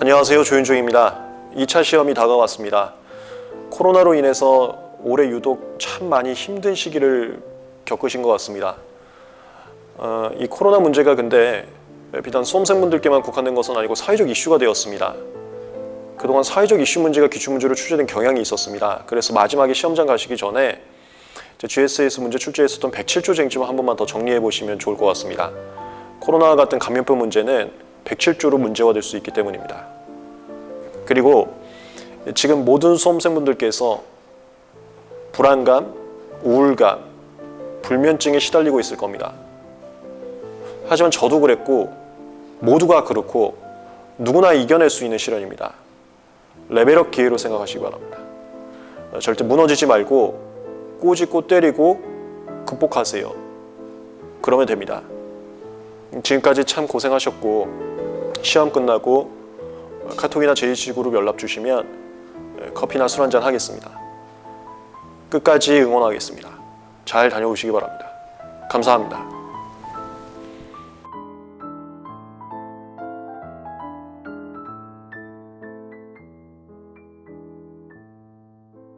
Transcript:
안녕하세요. 조윤종입니다. 2차 시험이 다가왔습니다. 코로나로 인해서 올해 유독 참 많이 힘든 시기를 겪으신 것 같습니다. 어, 이 코로나 문제가 근데 비단 수험생분들께만 국한된 것은 아니고 사회적 이슈가 되었습니다. 그동안 사회적 이슈 문제가 기출 문제로 출제된 경향이 있었습니다. 그래서 마지막에 시험장 가시기 전에 GS에서 문제 출제했었던 107조 쟁점 한 번만 더 정리해 보시면 좋을 것 같습니다. 코로나와 같은 감염병 문제는 107조로 문제화될 수 있기 때문입니다. 그리고 지금 모든 수험생분들께서 불안감, 우울감, 불면증에 시달리고 있을 겁니다. 하지만 저도 그랬고 모두가 그렇고 누구나 이겨낼 수 있는 시련입니다. 레벨업 기회로 생각하시기 바랍니다. 어, 절대 무너지지 말고 꼬집고 때리고 극복하세요. 그러면 됩니다. 지금까지 참 고생하셨고 시험 끝나고 카톡이나 제이씨그룹 연락 주시면 커피나 술 한잔 하겠습니다. 끝까지 응원하겠습니다. 잘 다녀오시기 바랍니다. 감사합니다.